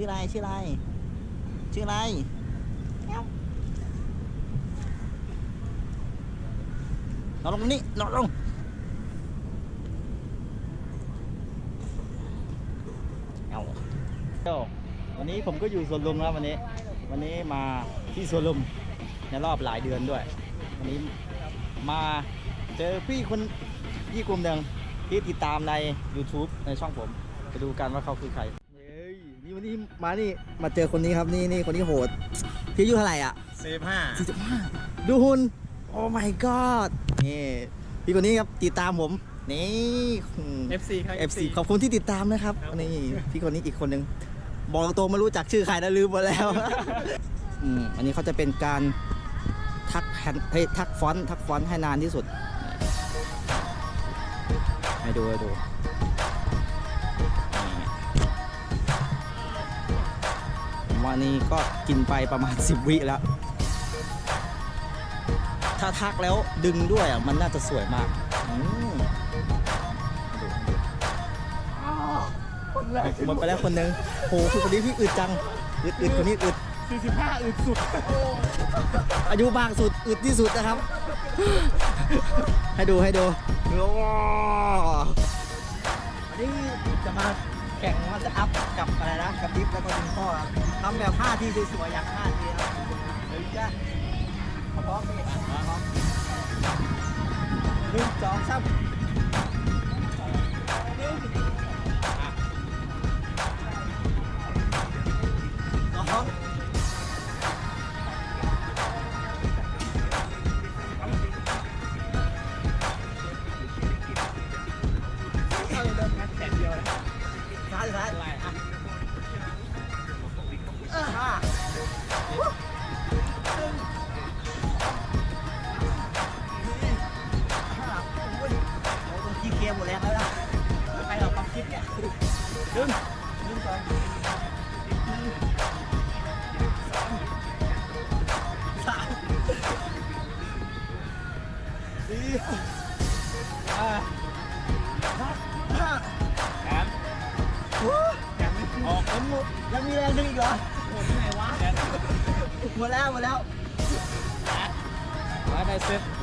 ชื่ออะไรชื่ออะไรชื่ออะไรนอนลงตรงนี้นอนลงเอาเจ้าวันนี้ผมก็อยู่สวนลุมครับวันนี้ วันนี้มาที่สวนลุมในรอบหลายเดือนด้วย วันนี้มาเจอพี่คนพี่กลุ่มหนึ่งที่ติดตามใน YouTube ในช่องผม ไปดูกันว่าเขาคือใครเฮ้ย นี่วันนี้มานี่มาเจอคนนี้ครับนี่นี่คนนี้โหดพี่อายุเท่าไหร่อะสี่ห้า45ดูหุ่นโอ้ my god นี่พี่คนนี้ครับติดตามผมนี่อืม FC ครับ FC ขอบคุณที่ติดตามนะครับครับนี่พี่คนนี้อีกคนหนึ่งบอกตรงๆไม่รู้จักชื่อใครแล้วลืมหมดแล้วอืมอันนี้เขาจะเป็นการทักแฮนให้ทักฟอนต์ทักฟอนต์ให้นานที่สุดให้ดูให้ดู ผมว่านี่ก็กินไปประมาณ 10 วิแล้ว ถ้าทักแล้วดึงด้วยอะมันน่าจะสวยมากอืมหมดไปแล้วคนหนึ่งโหคือคนนี้พี่อึดจัง อึดอึดคนนี้อึดสี่สิบห้าอึดสุด อายุมากสุด อึดที่สุดนะครับ ให้ดูให้ดูว้าววันนี้จะมา แข่งมันจะอัพกับอะไรนะกับดิฟแล้วก็ดึงข้อครับทำแบบ5ทีสวยๆอย่าง5ทีครับเดี๋ยวจะพร้อมพี่พร้อมหนึ่งสองสาม ดึงดึงก่อนหนึ่งสองสามสี่ห้าห้าแขนโอ้แขนไม่ขึ้นออกแล้วหมดยังมีแรงดึงอีกเหรอโอ้ที่ไหนวะแขนหมดแล้วหมดแล้วร้อยในสิบ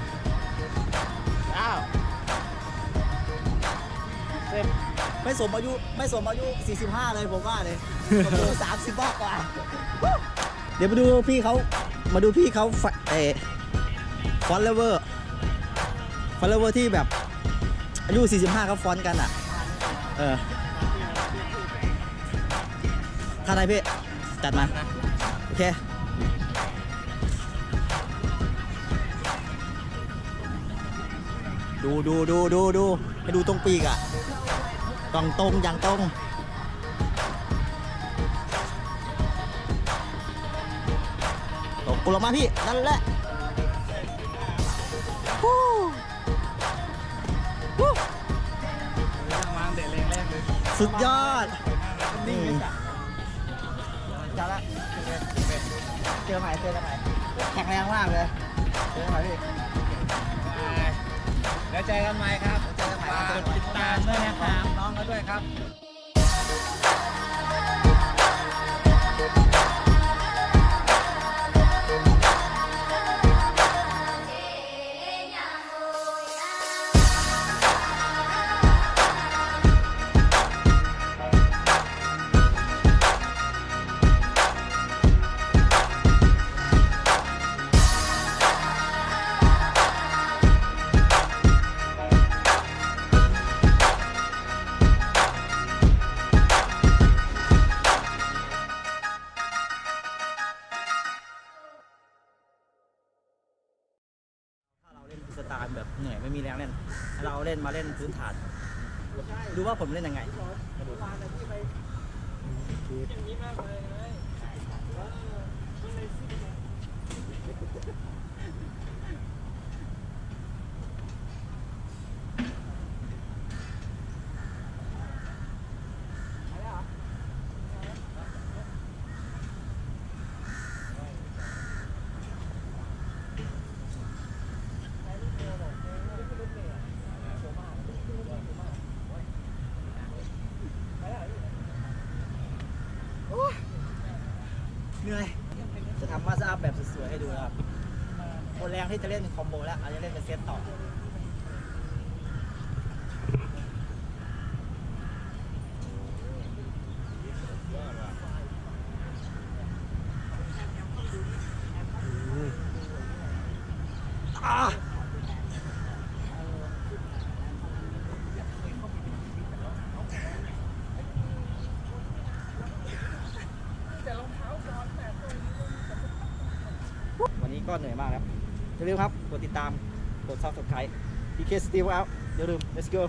ไม่สมอายุไม่สมอายุ 45 เลยผมว่าเลยผมอายุ30มากกว่า เดี๋ยวมาดูพี่เขามาดูพี่เขาฟเอฟอนเลเวอร์ฟอนเลเวอร์ที่แบบอายุ 45เขาฟอนต์กันอะ เออท่าไหนพี่ จัดมา โอเคดูดูดูดูดูให้ดูตรงปีกอะ ตรงตรงอย่างตรงตกลงมาพี่ นั่นแหละฮู้ฮู้นั่งเด็กแรงแรกเลยสุดยอดนิ่จ้าละเจอใหม่เจอใหม่แข็งแรงมากเลยเจอใหม่พี่เดี๋ยวเจอกันใหม่ครับ ฝากกดติดตามด้วยนะครับ น้องกันด้วยครับ เหนื่อยไม่มีแรงเล่น เราเล่นมาเล่นพื้นฐาน ดูว่าผมเล่นยังไง เหนื่อย จะทำมาสอัพแบบสวยๆให้ดูนะครับหมดแรงที่จะเล่นคอมโบแล้วอาจจะเล่นเป็นเซตต่ออ่าวันนี้ ก็เหนื่อยมากแล้วอย่าลืมครับ กดติดตาม กด subscribe PK Steel out อย่าลืม let's go